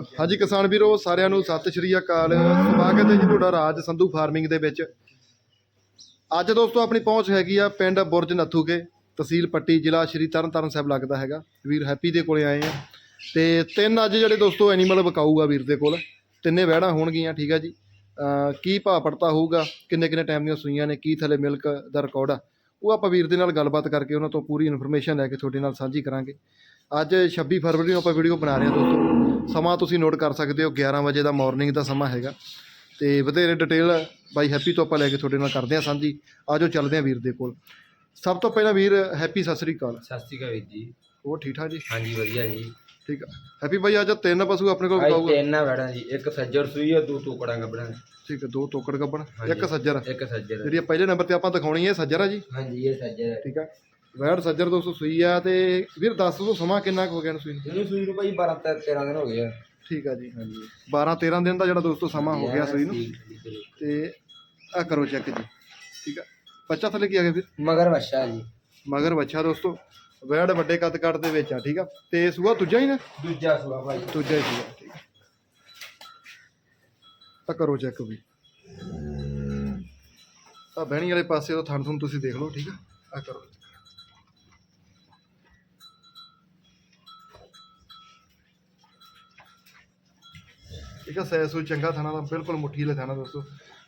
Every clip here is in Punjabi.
ਹਾਂਜੀ ਕਿਸਾਨ ਵੀਰੋ, ਸਾਰਿਆਂ ਨੂੰ ਸਤਿ ਸ਼੍ਰੀ ਅਕਾਲ। ਸਵਾਗਤ ਹੈ ਜੀ ਤੁਹਾਡਾ ਰਾਜ ਸੰਧੂ ਫਾਰਮਿੰਗ ਦੇ ਵਿੱਚ। ਅੱਜ ਦੋਸਤੋ, ਆਪਣੀ ਪਹੁੰਚ ਹੈਗੀ ਆ ਪਿੰਡ ਬੁਰਜ ਨੱਥੂਕੇ ਤਹਿਸੀਲ ਪੱਟੀ ਜ਼ਿਲ੍ਹਾ ਸ਼੍ਰੀ ਤਰਨਤਾਰਨ ਸਾਹਿਬ ਲੱਗਦਾ ਹੈਗਾ। ਵੀਰ ਹੈਪੀ ਦੇ ਕੋਲੇ ਆਏ ਆ। ਤੇ ਤਿੰਨ ਅੱਜ ਜਿਹੜੇ ਦੋਸਤੋ ਐਨੀਮਲ ਵਿਕਾਊਗਾ ਵੀਰ ਦੇ ਕੋਲ, ਤਿੰਨੇ ਵਹਿੜਾਂ ਹੋਣਗੀਆਂ, ਠੀਕ ਆ ਜੀ। ਕੀ ਭਾਅ ਪੜਤਾ ਹੋਊਗਾ ਕਿੰਨੇ ਕਿੰਨੇ ਟਾਈਮ ਦੀਆਂ ਸੂਈਆਂ ਨੇ, ਕੀ ਥੱਲੇ ਮਿਲਕ ਦਾ ਰਿਕਾਰਡ ਆ। ਉਹ ਆਪਾਂ ਵੀਰ ਦੇ ਨਾਲ ਗੱਲਬਾਤ ਕਰਕੇ ਉਹਨਾਂ ਤੋਂ ਪੂਰੀ ਇਨਫੋਰਮੇਸ਼ਨ ਲੈ ਕੇ ਤੁਹਾਡੇ ਨਾਲ ਸਾਂਝੀ ਕਰਾਂਗੇ। ਅੱਜ 26 ਫਰਵਰੀ ਨੂੰ ਆਪਾਂ ਵੀਡੀਓ ਬਣਾ ਰਹੇ ਹਾਂ ਦੋਸਤੋ। ਸਮਾਂ ਤੁਸੀਂ ਨੋਟ ਕਰ ਸਕਦੇ ਹੋ 11 ਵਜੇ ਦਾ ਮਾਰਨਿੰਗ ਦਾ ਸਮਾਂ ਹੈਗਾ। ਤੇ ਵਧੇਰੇ ਡਿਟੇਲ ਬਾਈ ਹੈਪੀ ਤੋਂ ਆਪਾਂ ਲੈ ਕੇ ਤੁਹਾਡੇ ਨਾਲ ਕਰਦੇ ਹਾਂ ਸਾਂਝੀ। ਆਜੋ ਚੱਲਦੇ ਹਾਂ ਵੀਰ ਦੇ ਕੋਲ। ਸਭ ਤੋਂ ਪਹਿਲਾਂ ਵੀਰ ਹੈਪੀ ਸਤਿ ਸ੍ਰੀ ਅਕਾਲ। ਸਤਿ ਸ਼੍ਰੀ ਅਕਾਲ ਵੀਰ ਜੀ। ਉਹ ਠੀਕ ਠਾਕ ਜੀ? ਹਾਂਜੀ ਵਧੀਆ ਜੀ। ਠੀਕ ਆ। ਹੈਪੀ ਬਾਈ ਅੱਜ ਤਿੰਨ ਪਸ਼ੂ ਆਪਣੇ ਕੋਲ ਵਿਕਾਊਗਾ ਤਿੰਨ ਆ ਵੜਾਂ ਜੀ। ਇੱਕ ਸੱਜਰ ਸੂਈ ਆ ਦੋ ਟੋਕੜਾਂ ਗੱਬੜਾਂ ਠੀਕ ਹੈ ਦੋ ਤੋਕੜ ਗੱਬਣ। ਇੱਕ ਸੱਜਰ। ਇੱਕ ਸੱਜਰ। ਜਿਹੜੀ ਆ ਪਹਿਲੇ ਨੰਬਰ ਤੇ ਆਪਾਂ ਦਿਖਾਉਣੀ ਹੈ ਸੱਜਰ ਆ ਜੀ। ਹਾਂਜੀ ਇਹ ਸੱਜਰ ਹੈ ਠੀਕ ਆ। ਵੈੜ ਸੱਜਰ ਦੋਸਤੋ ਸੂਈ ਆ ਤੇ ਵੀਰ ਦੱਸ ਦੋ ਸਮਾਂ ਕਿੰਨਾ ਕੁ ਹੋ ਗਿਆ ਨੂੰ ਸੂਈ ਨੂੰ? ਇਹਨੂੰ ਸੂਈ ਨੂੰ ਭਾਈ 12 ਤੇ 13 ਦਿਨ ਹੋ ਗਏ ਆ। ਠੀਕ ਆ ਜੀ। ਹਾਂਜੀ। 12 13 ਦਿਨ ਦਾ ਜਿਹੜਾ ਦੋਸਤੋ ਸਮਾਂ ਹੋ ਗਿਆ ਸੂਈ ਨੂੰ। ਤੇ ਆ ਕਰੋ ਚੈੱਕ ਜੀ। ਠੀਕ ਆ। ਬੱਚਾ ਥੱਲੇ ਕੀ ਆ ਗਿਆ ਵੀਰ? ਮਗਰ ਵਛਾ ਜੀ। ਮਗਰ ਬੱਚਾ ਦੋਸਤੋ। ਵੈੜ ਵੱਡੇ ਕੱਦ ਕੱਟ ਦੇ ਵਿੱਚ ਆ ਠੀਕ ਆ? ਤੇ ਸੂਆ ਦੂਜਾ ਹੀ ਨਾ? ਦੂਜਾ ਸੂਆ ਭਾਈ। ਦੂਜਾ ਹੀ ਸੀਗਾ ਠੀਕ ਆ। ਆ ਕਰੋ ਚੈੱਕ ਵੀ। ਆ ਬਹਿਣੀ ਵਾਲੇ ਪਾਸੇ ਉਹ ਥਣ ਥਣ ਤੁਸੀਂ ਦੇਖ ਲਓ ਠੀਕ ਆ? ਆ ਕਰੋ। ਠੀਕ ਆ ਸੈਸੂ ਚੰਗਾ ਥਾਣਾ ਦਾ ਬਿਲਕੁਲ ਮੁੱਠੀ ਵਾਲੇ ਥਾਣਾ ਦੋਸਤੋ।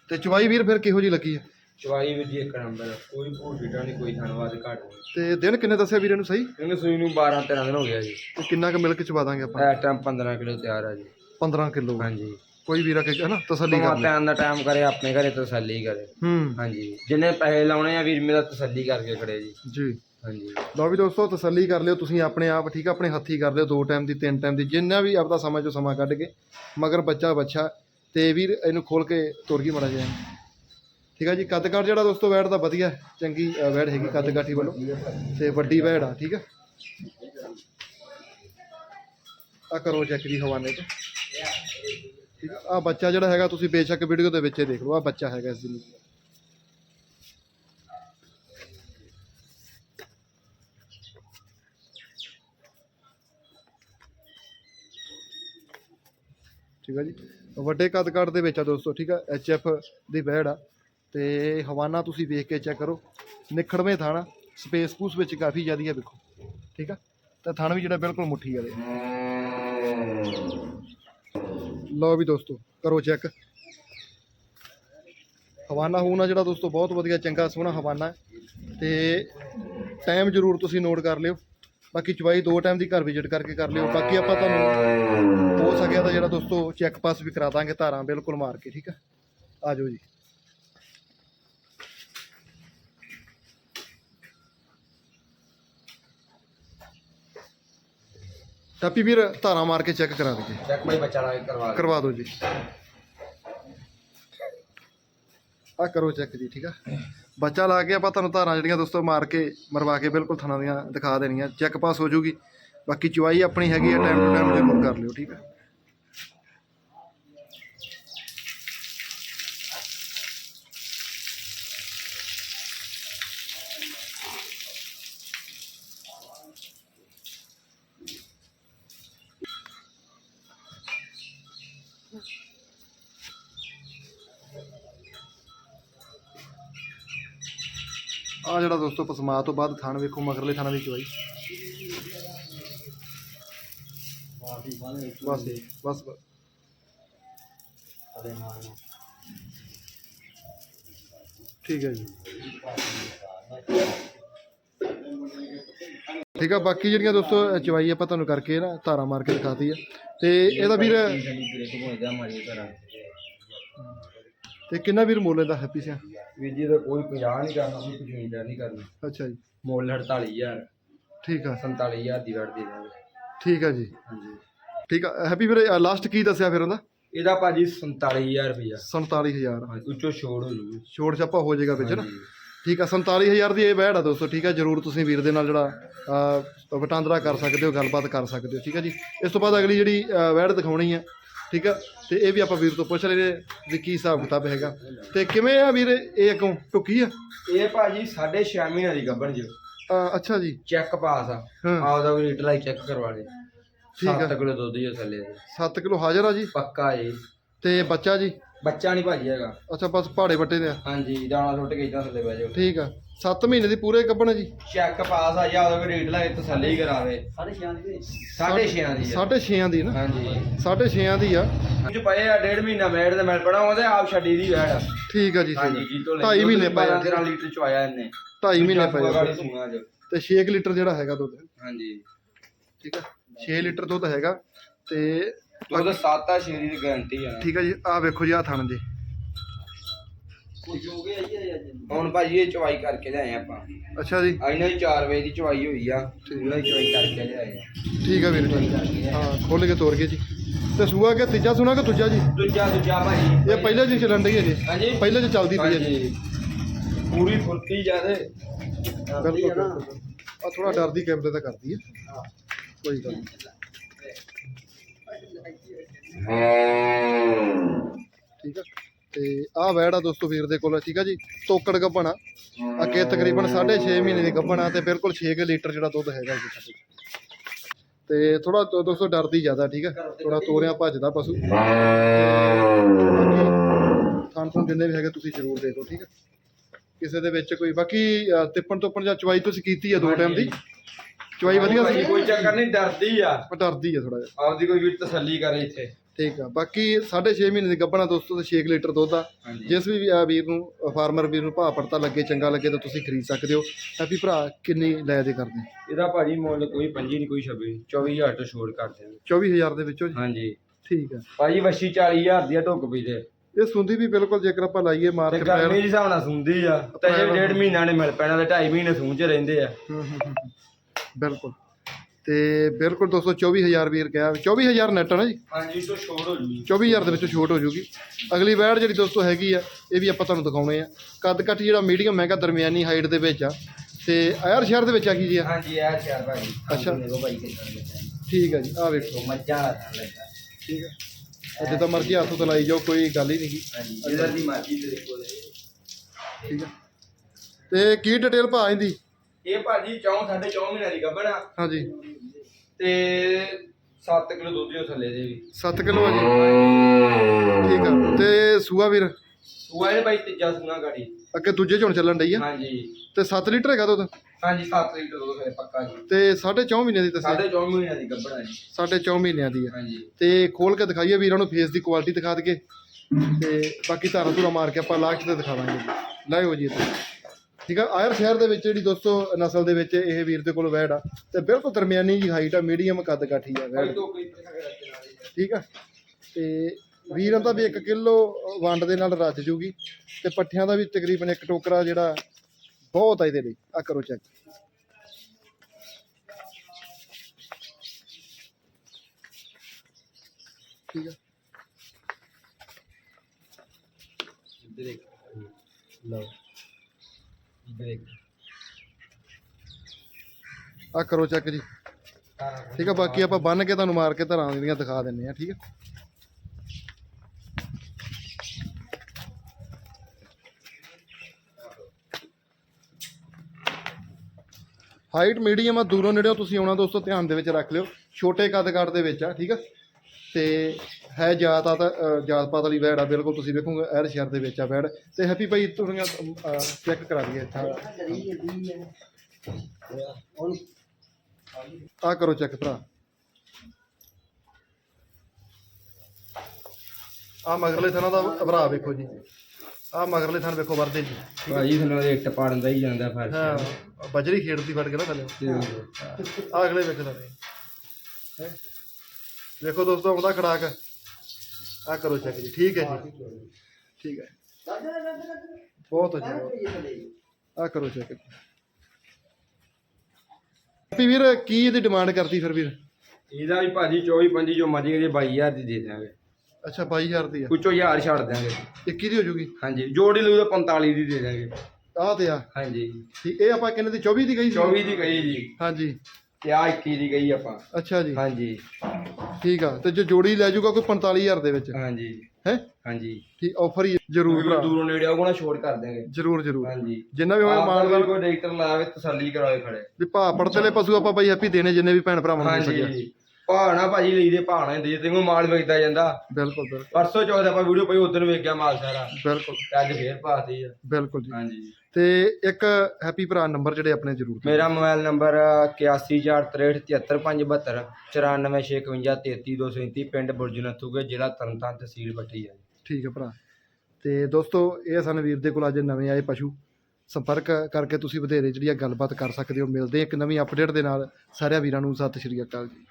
ਤੇ ਚਵਾਈ ਵੀਰ ਫਿਰ ਕਿਹੋ ਜੀ ਲੱਗੀ ਆ? ਚਵਾਈ ਵੀ ਜੀ ਇੱਕ ਨੰਬਰ ਕੋਈ ਭੂਰ ਫਿਟਾ ਨਹੀਂ ਕੋਈ ਧੰਨਵਾਦ ਘਾਟ ਨਹੀਂ। ਤੇ ਦਿਨ ਕਿੰਨੇ ਦੱਸਿਆ ਵੀਰੇ ਨੂੰ ਸਹੀ? ਇਹਨੂੰ ਸੂਈ ਨੂੰ 12 13 ਦਿਨ ਹੋ ਗਿਆ ਜੀ। ਤੇ ਕਿੰਨਾ ਕੁ ਮਿਲਕ ਚਵਾ ਦਾਂਗੇ ਆਪਾਂ? ਇਸ ਟਾਈਮ 15 ਕਿਲੋ ਤਿਆਰ ਆ ਜੀ। 15 ਕਿਲੋ। ਹਾਂਜੀ। ਕੋਈ ਵੀਰਾ ਕਿ ਹਨਾ ਤਸੱਲੀ ਕਰ ਲੈ ਟਾਈਮ ਦਾ ਟਾਈਮ ਕਰੇ ਆਪਣੇ ਘਰੇ ਤਸੱਲੀ ਕਰੇ। ਹੂੰ। ਹਾਂਜੀ। ਜਿੰਨੇ ਪੈਸੇ ਲਾਉਣੇ ਆ ਵੀਰ ਮੇਰਾ ਤਸੱਲੀ ਕਰਕੇ ਖੜੇ ਜੀ। ਜੀ। ਹਾਂਜੀ। ਲਓ ਵੀ ਦੋਸਤੋ ਤਸੱਲੀ ਕਰ ਲਿਓ ਤੁਸੀਂ ਆਪਣੇ ਆਪ ਠੀਕ ਆ ਆਪਣੇ ਹੱਥੀ ਕਰ ਲਿਓ ਦੋ ਟਾਈਮ ਦੀ ਤਿੰਨ ਟਾਈਮ ਦੀ ਜਿੰਨਾ ਵੀ ਆਪਦਾ ਸਮਾਂ ਚੋਂ ਸਮਾਂ ਕੱਢ ਕੇ ਮਗਰ ਬੱਚਾ ਬੱਚਾ ਤੇ ਵੀਰ ਇਹਨੂੰ ਖੋਲ ਕੇ ਤੁਰ ਗਈ ਮੜਾ ਜਾਏ ਠੀਕ ਆ ਜੀ ਕੱਦ ਕਾਠ ਜਿਹੜਾ ਦੋਸਤੋ ਵੈੜ ਦਾ ਵਧੀਆ ਚੰਗੀ ਅ, ਵੈੜ ਹੈਗੀ ਕੱਦ ਕਾਠੀ ਵੱਲੋਂ। ਤੇ ਵੱਡੀ ਵੈੜ ਆ ਠੀਕ ਆ। ਆ ਕਰੋ ਚੈੱਕ ਦੀ ਹਵਾਨੇ ਤੋਂ। ਠੀਕ ਆ ਆਹ ਬੱਚਾ ਜਿਹੜਾ ਹੈਗਾ ਤੁਸੀਂ ਬੇਸ਼ੱਕ ਵੀਡੀਓ ਦੇ ਵਿੱਚ ਦੇਖ ਲਓ ਆ ਬੱਚਾ ਹੈਗਾ ਇਸ ਦੀ ਠੀਕ ਆ ਜੀ ਵੱਡੇ ਕੱਦ ਕੱਦ ਦੇ ਵਿੱਚ ਆ ਦੋਸਤੋ ਠੀਕ ਆ ਐਚ ਐਫ ਦੀ ਬੈੜ ਆ। ਤੇ ਹਵਾਨਾ ਤੁਸੀਂ ਵੇਖ ਕੇ ਚੈੱਕ ਕਰੋ। ਨਿਖੜਵੇਂ ਥਾਣਾ, ਸਪੇਸ ਪੂਸ ਵਿੱਚ ਕਾਫੀ ਜ਼ਿਆਦੀ ਆ ਵੇਖੋ ਠੀਕ ਆ? ਤੇ ਥਾਣਾ ਵੀ ਜਿਹੜਾ ਬਿਲਕੁਲ ਮੁੱਠੀ ਵਾਲੇ। ਲਓ ਵੀ ਦੋਸਤੋ, ਕਰੋ ਚੈੱਕ। ਹਵਾਨਾ ਹੋਣਾ ਜਿਹੜਾ ਦੋਸਤੋ, ਬਹੁਤ ਵਧੀਆ, ਚੰਗਾ, ਸੋਹਣਾ ਹਵਾਨਾ ਹੈ। ਤੇ ਟਾਈਮ ਜ਼ਰੂਰ ਤੁਸੀਂ ਨੋਟ ਕਰ ਲਿਓ। ਬਾਕੀ ਚਵਾਈ ਦੋ ਟਾਈਮ ਦੀ ਘਰ ਵਿਜ਼ਿਟ ਕਰਕੇ ਕਰ ਲਿਓ। ਬਾਕੀ ਆਪਾਂ ਤੁਹਾਨੂੰ ਹੋ ਸਕਿਆ ਤਾਂ ਜਿਹੜਾ ਦੋਸਤੋ ਚੈੱਕ ਪਾਸ ਵੀ ਕਰਾ ਦਾਂਗੇ ਧਾਰਾਂ ਬਿਲਕੁਲ ਮਾਰ ਕੇ, ਠੀਕ ਆ? ਆ ਜਾਓ ਜੀ। ਟੱਪੀ ਵੀਰ ਧਾਰਾਂ ਮਾਰ ਕੇ ਚੈੱਕ ਕਰਾ ਦਈਏ। ਚੱਕ ਭਾਈ ਬੱਚਾ ਲਾ ਕੇ ਕਰਵਾ। ਕਰਵਾ ਦਿਓ ਜੀ। ਆ ਕਰੋ ਚੈੱਕ ਜੀ ਠੀਕ ਆ? ਬੱਚਾ ਲਾ ਕੇ ਆਪਾਂ ਤੁਹਾਨੂੰ ਧਾਰਾਂ ਜਿਹੜੀਆਂ ਦੋਸਤੋ ਮਾਰ ਕੇ ਮਰਵਾ ਕੇ ਬਿਲਕੁਲ ਥਣਾ ਦੀਆਂ ਦਿਖਾ ਦੇਣੀਆਂ। ਚੈੱਕ ਪਾਸ ਹੋ ਜੂਗੀ। ਬਾਕੀ ਚੁਆਈ ਆਪਣੀ ਹੈਗੀ ਆ ਟਾਈਮ ਟੂ ਟਾਈਮ ਜ਼ਰੂਰ ਕਰ ਲਿਓ ਠੀਕ ਆ? ਆ ਜਿਹੜਾ ਦੋਸਤੋ ਪਸਮਾ ਤੋਂ ਬਾਅਦ ਥਣ ਵੇਖੋ, ਮਗਰਲੇ ਥਾਣਾ ਦੀ ਚੁਆਈ ਬਸ ਬਸ ਬਸ। ਠੀਕ ਹੈ ਜੀ। ਠੀਕ ਆ, ਬਾਕੀ ਜਿਹੜੀਆਂ ਦੋਸਤੋ ਚਵਾਈ ਆਪਾਂ ਤੁਹਾਨੂੰ ਕਰਕੇ ਨਾ ਧਾਰਾ ਮਾਰ ਕੇ ਦਿਖਾਤੀ ਆ। ਤੇ ਇਹਦਾ ਵੀਰ ਤੇ ਕਿੰਨਾ ਵੀਰ ਮੁੱਲ ਇਹਦਾ ਹੈਪੀ ਸਿਆ ਵੀਰ ਜੀ ਦਾ ਕੋਈ 50 ਨਹੀਂ ਕਰਨਾ ਕੋਈ 55 ਨਹੀਂ ਕਰਨਾ। ਅੱਛਾ ਜੀ। ਮੁੱਲ 48000 ਠੀਕ ਆ। 47000 ਦੀ ਵੜ ਦੇ ਦਾਂਗੇ। ਠੀਕ ਆ ਜੀ। ਹਾਂਜੀ। ਠੀਕ ਆ। ਹੈਪੀ ਵੀਰ ਲਾਸਟ ਕੀ ਦੱਸਿਆ ਫਿਰ ਉਹਦਾ? ਇਹਦਾ ਭਾਜੀ 47000 ਰੁਪਇਆ 47000 ਹਾਂਜੀ ਉੱਚੋ ਛੋੜ ਹੋ ਜੂਗੀ। ਛੋੜ ਛਾਪਾ ਹੋ ਜਾਏਗਾ ਵਿੱਚ ਨਾ। ਠੀਕ ਆ 47000 ਦੀ ਇਹ ਬੈੜ ਆ ਦੋਸਤੋ ਠੀਕ ਆ। ਜਰੂਰ ਤੁਸੀਂ ਵੀਰ ਦੇ ਨਾਲ ਜਿਹੜਾ ਵਟਾਂਦਰਾ ਕਰ ਸਕਦੇ ਹੋ ਗੱਲਬਾਤ ਕਰ ਸਕਦੇ ਹੋ ਠੀਕ ਆ ਜੀ। ਇਸ ਤੋਂ ਬਾਅਦ ਅਗਲੀ ਜਿਹੜੀ ਵੈੜ ਦਿਖਾਉਣੀ ਆ ਠੀਕ ਆ? ਤੇ ਇਹ ਵੀ ਆਪਾਂ ਵੀਰ ਤੋਂ ਪੁੱਛ ਲੈਨੇ ਵੀ ਕੀ ਹਿਸਾਬ ਕਿਤਾਬ ਹੈਗਾ। ਤੇ ਕਿਵੇਂ ਆ ਵੀਰ ਇਹ ਅੱਗੋਂ ਟੁੱਕੀ ਆ? ਇਹ ਭਾਜੀ 6.5 ਮਹੀਨੇ ਦੀ ਗੱਭਣ ਜੀ। ਅਹ, ਅੱਛਾ ਜੀ। ਚੈੱਕ ਪਾਸ ਆ। ਹਾਂ। ਆਪਦਾ ਵੀ ਰੀਟਲਾਈ ਚੈੱਕ ਕਰਵਾ ਲੈ। ਠੀਕ ਆ। 7 ਕਿਲੋ ਦੁੱਧ ਹੀ ਆ ਥੱਲੇ ਦੇ। 7 ਕਿਲੋ ਹਾਜ਼ਰ ਆ ਜੀ? ਪੱਕਾ ਜੀ। ਤੇ ਬੱਚਾ ਜੀ? ਬੱਚਾ ਨਹੀਂ ਭਾਜੀ ਹੈਗਾ। ਅੱਛਾ ਬਸ ਪਹਾੜੇ ਬੱਟੇ ਦੇ ਆ। ਹਾਂਜੀ ਦਾਣਾ ਸੁੱਟ ਕੇ ਇਦਾਂ ਥੱਲੇ ਬਹਿ ਜਾਓ। ਠੀਕ ਆ। 7 ਮਹੀਨੇ ਦੀ ਪੂਰੇ ਕੱਪਣ ਜੀ। ਚੈੱਕ ਪਾਸ ਆ ਜਾ ਉਹਦਾ ਰੇਟ ਲੈ ਤਸੱਲੀ ਕਰਾਵੇ। 6.5 ਦੀ 6.5 ਦੀ ਆ। ਸਾਢੇ 6 ਦੀ ਨਾ? ਹਾਂਜੀ। ਸਾਢੇ 6 ਦੀ ਆ। ਜੋ ਪਏ ਆ ਡੇਢ ਮਹੀਨਾ ਮੈਡ ਦੇ ਮਿਲ ਪਣਾ ਉਹਦੇ ਆਪ ਛੱਡੀ ਦੀ ਵੈੜ ਆ। ਠੀਕ ਆ। ਜੀ ਹਾਂਜੀ ਜੀ ਤੋਂ ਢਾਈ ਮਹੀਨੇ ਪਏ ਆ। 13 ਲੀਟਰ ਚ ਆਇਆ ਇਹਨੇ। 2.5 ਮਹੀਨੇ ਪਏ ਤੇ 6 ਲੀਟਰ ਜਿਹੜਾ ਹੈਗਾ ਦੁੱਧ। ਹਾਂਜੀ। ਠੀਕ ਆ? 6 ਲੀਟਰ ਦੁੱਧ ਹੈਗਾ। ਤੇ ਉਹਦਾ 7 ਆ ਸ਼ੇਰੀ ਦੀ ਗਾਰੰਟੀ ਆ। ਠੀਕ ਆ ਜੀ ਆ ਵੇਖੋ ਜੀ ਆ ਥਣ ਜੀ। ਹੁਣ ਭਾਜੀ ਇਹ ਚਵਾਈ ਕਰਕੇ ਲਿਆਏ ਆਪਾਂ। ਅੱਛਾ ਜੀ। ਇਹਨਾਂ ਦੀ 4 ਵਜੇ ਦੀ ਚਵਾਈ ਹੋਈ ਆ ਉਹਨਾਂ ਦੀ ਚਵਾਈ ਕਰਕੇ ਲਿਆਏ ਆ। ਠੀਕ ਆ ਵੀਰ ਜੀ। ਹਾਂ ਖੋਲ ਕੇ ਤੋਰ ਕੇ ਜੀ। ਤੇ ਸੂਆ ਕੇ ਤੀਜਾ ਸੁਣਾ ਕਿ ਦੂਜਾ ਜੀ? ਦੂਜਾ ਦੂਜਾ ਭਾਜੀ। ਇਹ ਪਹਿਲੇ ਜੀ ਚੱਲਣ ਡਈ ਹੈ ਜੀ। ਹਾਂਜੀ। ਪਹਿਲੇ ਚ ਚੱਲਦੀ ਪਈ ਹੈ ਜੀ। ਪੂਰੀ ਫੁਰਤੀ ਜਾਦੇ ਬਿਲਕੁਲ ਆ ਥੋੜਾ ਡਰਦੀ ਕੈਮਰੇ ਤਾਂ ਕਰਦੀ ਹੈ। ਕੋਈ ਗੱਲ ਨਹੀਂ। ਠੀਕ ਆ। ਤੇ ਆਹ ਵੈੜ ਆ ਦੋਸਤੋ ਵੀਰ ਦੇ ਕੋਲ ਠੀਕ ਆ ਜੀ? ਤੋਕੜ ਗੱਭਣਾ। ਅੱਗੇ ਤਕਰੀਬਨ 6.5 ਮਹੀਨੇ ਦੀ ਗੱਭਣਾ ਤੇ ਬਿਲਕੁਲ 6 ਲੀਟਰ ਜਿਹੜਾ ਦੁੱਧ ਹੈਗਾ ਜੀ ਸਾਡੇ। ਤੇ ਥੋੜਾ ਦੋਸਤੋ ਡਰਦੀ ਜ਼ਿਆਦਾ ਠੀਕ ਆ? ਥੋੜਾ ਤੋਰਿਆ ਭੱਜਦਾ ਪਸ਼ੂ। ਤੇ ਥਣ ਥਣ ਜਿੰਨੇ ਵੀ ਹੈਗੇ ਤੁਸੀਂ ਜ਼ਰੂਰ ਦੇ ਦਿਓ ਠੀਕ ਆ? ਕਿਸੇ ਦੇ ਵਿੱਚ ਕੋਈ ਬਾਕੀ ਤਿੱਪਣ ਤੋਪਣ ਜਾਂ ਚਵਾਈ ਤੁਸੀਂ ਕੀਤੀ ਆ ਦੋ ਟਾਈਮ ਦੀ? ਚਵਾਈ ਵਧੀਆ ਸੀ? ਕੋਈ ਚੱਕਰ ਨਹੀਂ ਡਰਦੀ ਆ। ਪਰ ਡਰਦੀ ਆ ਥੋੜਾ ਜਿਹਾ। ਆਪਦੀ ਕੋਈ ਵੀ ਤਸੱਲੀ ਕਰੇ ਇੱਥੇ। ਠੀਕ ਆ। ਬਾਕੀ 6.5 ਮਹੀਨੇ ਦੀ ਗੱਭਣਾ ਦੋਸਤੋ ਤੇ 6 ਲੀਟਰ ਦੁੱਧ ਆ। ਹਾਂਜੀ। ਜਿਸ ਵੀ ਅ, ਵੀਰ ਨੂੰ ਫਾਰਮਰ ਵੀਰ ਨੂੰ ਭਾਅ ਪੜਤਾ ਲੱਗੇ ਚੰਗਾ ਲੱਗੇ ਤਾਂ ਤੁਸੀਂ ਖਰੀਦ ਸਕਦੇ ਹੋ। ਹੈਪੀ ਭਰਾ ਕਿੰਨੀ ਲੈ ਦੇ ਕਰਦੇ ਇਹਦਾ ਭਾਜੀ ਮੁੱਲ ਕੋਈ 25 ਨਹੀਂ ਕੋਈ 26 24000 ਤੋਂ ਛੋੜ ਕਰ ਦੇਣਗੇ 24000 ਦੇ ਵਿੱਚੋਂ ਜੀ? ਹਾਂਜੀ। ਠੀਕ ਆ। ਭਾਜੀ ਵੱਛੀ 40000 ਦੀ ਆ ਢੁੱਕ ਪਈ ਤੇ। ਇਹ ਸੁੰਦੀ ਵੀ ਬਿਲਕੁਲ ਜੇਕਰ ਆਪਾਂ ਲਾਈਏ ਤੇ ਮਾਰਕੀਟ ਗਰਮੀ ਦੇ ਹਿਸਾਬ ਨਾਲ ਸੁੰਦੀ ਆ। ਤੇ ਜੇ ਡੇਢ ਮਹੀਨਾ ਨੇ ਮਿਲ ਪੈਣਾ ਤੇ 2.5 ਮਹੀਨੇ ਸੂੰ ਚ ਰਹਿੰਦੇ ਆ। ਬਿਲਕੁਲ। ਤੇ ਬਿਲਕੁਲ ਦੋਸਤੋ 24000 ਵੀਰ ਕਿਹਾ 24000 ਨੈਟ ਆ ਨਾ ਜੀ? ਹਾਂਜੀ ਤੋਂ ਹੋ ਜੂਗੀ। 24000 ਦੇ ਵਿੱਚੋਂ ਛੋਟ ਹੋ ਜੂਗੀ। ਅਗਲੀ ਵੈੜ ਜਿਹੜੀ ਦੋਸਤੋ ਹੈਗੀ ਆ ਇਹ ਵੀ ਆਪਾਂ ਤੁਹਾਨੂੰ ਦਿਖਾਉਣੇ ਆ। ਕੱਦ ਕੱਟ ਜਿਹੜਾ ਮੀਡੀਅਮ ਹੈਗਾ ਦਰਮਿਆਨੀ ਹਾਈਟ ਦੇ ਵਿੱਚ ਆ। ਤੇ ਆਇਰ ਸ਼ਹਿਰ ਦੇ ਵਿੱਚ ਆ ਗਈ ਜੀ ਆ ਹਾਂਜੀ ਇਹ ਚਾਰ ਭਾਜੀ। ਅੱਛਾ। ਦੇਖੋ ਭਾਈ ਠੀਕ ਆ ਜੀ ਆ ਵੇਖੋ। ਮੱਝਾਂ ਵਾਲਾ ਥਾਂ ਲੱਗਾ ਠੀਕ ਆ। ਅੱਜ ਤਾਂ ਮਰਜ਼ੀ ਹੱਥ ਤੋਂ ਲਾਈ ਜਾਓ ਕੋਈ ਗੱਲ ਹੀ ਨਹੀਂਗੀ ਹਾਂਜੀ ਜਿਹਦਾ ਦੀ ਮਰਜ਼ੀ ਤੇ ਦੇਖੋ। ਠੀਕ ਆ। ਤੇ ਕੀ ਡਿਟੇਲ ਭਾ ਇਹਦੀ? ਇਹ ਭਾਜੀ ਚੌਂ ਸਾਢੇ ਚੌਂ ਮਹੀਨਿਆਂ ਦੀ ਗੱਭਣਾ ਹਾਂਜੀ। ਤੇ 7 ਕਿਲੋ ਦੁੱਧ ਦੇ ਥੱਲੇ ਦੇ ਵੀ। 7 ਕਿਲੋ ਆ ਜੀ। ਠੀਕ ਆ। ਤੇ ਸੂਆ ਵੀਰ? ਸੂਆ ਇਹ ਭਾਈ ਤੀਜਾ ਸੂਣਾ ਗਾੜੀ। ਅੱਗੇ ਦੂਜੇ ਝੋਣ ਚੱਲਣ ਡਈ ਆ? ਹਾਂਜੀ। ਤੇ 7 ਲੀਟਰ ਹੈਗਾ ਦੁੱਧ? ਹਾਂਜੀ 7 ਲੀਟਰ ਦੁੱਧ ਫਿਰ ਪੱਕਾ ਜੀ। ਤੇ 4.5 ਮਹੀਨੇ ਦੀ ਤੁਸੀਂ ਸਾਢੇ ਚੌਂ ਮਹੀਨਿਆਂ ਦੀ ਗੱਭਣਾ ਜੀ। 4.5 ਮਹੀਨਿਆਂ ਦੀ ਆ। ਹਾਂਜੀ। ਤੇ ਖੋਲ ਕੇ ਦਿਖਾਈਏ ਵੀਰਾਂ ਨੂੰ ਫੇਸ ਦੀ ਕੁਆਲਿਟੀ ਦਿਖਾ ਦਈਏ। ਤੇ ਬਾਕੀ ਧਾਰਾ ਧੂਰਾ ਮਾਰ ਕੇ ਆਪਾਂ ਲਾਸਟ ਤੇ ਦਿਖਾ ਦਾਂਗੇ। ਲਾਇਓ ਜੀ ਇੱਥੇ। ਠੀਕ ਆ? ਆਇਰ ਸ਼ਹਿਰ ਦੇ ਵਿੱਚ ਜਿਹੜੀ ਦੋਸਤੋ ਨਸਲ ਦੇ ਵਿੱਚ ਇਹ ਵੀਰ ਦੇ ਕੋਲ ਵੈੜ ਆ ਤੇ ਬਿਲਕੁਲ ਦਰਮਿਆਨੀ ਜੀ ਹਾਈਟ ਆ ਮੀਡੀਅਮ ਕੱਦ ਕਾਠੀ ਆ ਵੈੜ। ਠੀਕ ਆ? ਤੇ ਵੀਰਾਂ ਦਾ ਵੀ 1 ਕਿਲੋ ਵੰਡ ਦੇ ਨਾਲ ਰੱਜ ਜੂਗੀ ਤੇ ਪੱਠਿਆਂ ਦਾ ਵੀ ਤਕਰੀਬਨ ਇੱਕ ਟੋਕਰਾ ਜਿਹੜਾ ਬਹੁਤ ਆ ਇਹਦੇ ਲਈ। ਆ ਕਰੋ ਚੈੱਕ ਠੀਕ ਆ? ਇੱਕ ਲਓ। ਇੱਧਰ ਆ ਕਰੋ ਚੈੱਕ ਜੀ। ਠੀਕ ਆ, ਬਾਕੀ ਆਪਾਂ ਬੰਨ ਕੇ ਤੁਹਾਨੂੰ ਮਾਰ ਕੇ ਧਰਾਂ ਦੀਆਂ ਦਿਖਾ ਦਿੰਨੇ ਆ ਠੀਕ ਆ। ਹਾਈਟ ਮੀਡੀਅਮ ਆ, ਦੂਰੋਂ ਨੇੜਿਓਂ ਤੁਸੀਂ ਆਉਣਾ ਦੋਸਤੋ, ਧਿਆਨ ਦੇ ਵਿੱਚ ਰੱਖ ਲਿਓ। ਛੋਟੇ ਕੱਦ ਕਾਠ ਦੇ ਵਿੱਚ ਆ, ਠੀਕ ਆ। ਤੇ ਹੈ ਜਾਤ ਆ ਤਾਂ ਜਾਤ ਪਾਤ ਵਾਲੀ ਵੈੜ ਆ ਬਿਲਕੁਲ ਤੁਸੀਂ ਵੇਖੋਗੇ ਐਰ ਸ਼ਹਿਰ ਦੇ ਵਿੱਚ ਆ ਵੈੜ। ਤੇ ਹੈਪੀ ਭਾਈ ਤੁਹਾਡੀਆਂ ਚੈੱਕ ਕਰਾ ਲਈਏ ਇੱਥੇ। ਆ ਕਰੋ ਚੈੱਕ ਭਰਾ। ਆ ਮਗਰਲੇ ਥਾਂ ਦਾ ਭਰਾ ਵੇਖੋ ਜੀ। ਆ ਮਗਰਲੇ ਥਾਂ ਵੇਖੋ ਵਰਦੇ ਜੀ। ਭਾਜੀ ਤੁਹਾਨੂੰ ਇੱਟ ਪਾੜਨ ਦਾ ਹੀ ਜਾਂਦਾ ਫ਼ਰਕ ਹਾਂ ਬਜਰੀ ਖੇਡਦੀ ਫੜ ਕੇ ਨਾ ਥੱਲੇ। ਆ ਅਗਲੇ ਵੇਖੋ ਸਾਰੇ। ਹੈ? ਵੇਖੋ ਦੋਸਤੋ ਆਉਂਦਾ ਖੜਾਕ। ਆ ਕਰੋ ਚੈੱਕ ਜੀ ਠੀਕ ਹੈ ਜੀ। ਠੀਕ ਹੈ ਬਹੁਤ ਅੱਛਾ ਆ ਕਰੋ ਚੈੱਕ ਵੀ ਵੀਰ ਕੀ ਇਹਦੀ ਡਿਮਾਂਡ ਕਰਦੀ ਫਿਰ ਵੀਰ? ਇਹਦਾ ਵੀ ਭਾਜੀ 24 25 ਜੋ ਮਰਜ਼ੀ ਕਰੀਏ 22000 ਦੀ ਦੇ ਦਿਆਂਗੇ। ਅੱਛਾ 22000 ਦੀ ਆ। ਕੁਚੋ 1000 ਛੱਡ ਦਿਆਂਗੇ। 21 ਦੀ ਹੋ ਜੂਗੀ? ਹਾਂਜੀ ਜੋੜੀ ਲੂ ਤਾਂ 45 ਦੀ ਦੇ ਦਿਆਂਗੇ। ਆਹ ਤੇ ਆ। ਹਾਂਜੀ। ਠੀਕ ਇਹ ਆਪਾਂ ਕਿੰਨੇ ਦੀ 24 ਦੀ ਗਈ ਸੀ? 24 ਦੀ ਗਈ ਜੀ। ਹਾਂਜੀ। ਤੇ ਆ 21 ਦੀ ਗਈ ਆਪਾਂ। ਅੱਛਾ ਜੀ। ਹਾਂਜੀ। ਠੀਕ ਆ ਤੇ ਜੇ ਜੋੜੀ ਲੈ ਜਾਊਗਾ ਕੋਈ 45000 ਦੇ ਵਿੱਚ? ਹਾਂਜੀ। ਹੈ? ਹਾਂਜੀ। ਠੀਕ ਆਫਰ ਹੀ ਜ਼ਰੂਰ ਭਰਾ। ਦੂਰੋਂ ਨੇੜੇ ਆਉਗਾ ਨਾ ਛੋੜ ਕਰ ਦਿਆਂਗੇ। ਜ਼ਰੂਰ ਜ਼ਰੂਰ। ਹਾਂਜੀ। ਜਿੰਨਾ ਵੀ ਹੋਇਆ ਮਾਨ ਮਾਨਦਾਰ ਕੋਈ ਡਾਕਟਰ ਲਾਵੇ ਤਸੱਲੀ ਕਰਾਵੇ ਖੜੇ। ਵੀ ਭਾ ਪੜਤਲੇ ਪਸ਼ੂ ਆਪਾਂ ਬਾਈ ਹੈਪੀ ਦੇਣੇ ਜਿੰਨੇ ਵੀ ਭੈਣ ਭਰਾਵਾਂ ਨੂੰ ਹਾਂਜੀ। ਭਾਣਾ ਭਾਜੀ ਲਈ ਦੇ ਭਾਣਾ ਦੇ ਤੇ ਉਹ ਮਾਲ ਵਿਕਦਾ ਜਾਂਦਾ। ਬਿਲਕੁਲ ਬਿਲਕੁਲ। ਪਰਸੋਂ ਚੌਥ ਆਪਾਂ ਵੀਡੀਓ ਪਈ ਉਦੋਂ ਵੇਖ ਗਿਆ ਮਾਲ ਸਾਰਾ। ਬਿਲਕੁਲ। ਅੱਜ ਫੇਰ ਪਾਤੀ ਆ। ਬਿਲਕੁਲ ਜੀ। ਹਾਂਜੀ। ਤੇ ਇੱਕ ਹੈਪੀ ਭਰਾ ਨੰਬਰ ਜਿਹੜੇ ਆਪਣੇ ਜ਼ਰੂਰ ਦਿਓ। ਮੇਰਾ ਮੋਬਾਈਲ ਨੰਬਰ 8143375572 9465533237 ਪਿੰਡ ਬੁਰਜ ਨੱਥੂਗੇ ਜ਼ਿਲ੍ਹਾ ਤਰਨਤਾਰਨ ਤਹਿਸੀਲ ਪੱਟੀ ਹੈ ਠੀਕ ਹੈ ਭਰਾ। ਤੇ ਦੋਸਤੋ ਇਹ ਸਨ ਵੀਰ ਦੇ ਕੋਲ ਅੱਜ ਨਵੇਂ ਆਏ ਪਸ਼ੂ। ਸੰਪਰਕ ਕਰਕੇ ਤੁਸੀਂ ਵਧੇਰੇ ਜਿਹੜੀ ਆ ਗੱਲਬਾਤ ਕਰ ਸਕਦੇ ਹੋ ਮਿਲਦੇ ਹਾਂ ਇੱਕ ਨਵੀਂ ਅਪਡੇਟ ਦੇ ਨਾਲ। ਸਾਰਿਆਂ ਵੀਰਾਂ ਨੂੰ ਸਤਿ ਸ਼੍ਰੀ ਅਕਾਲ ਜੀ।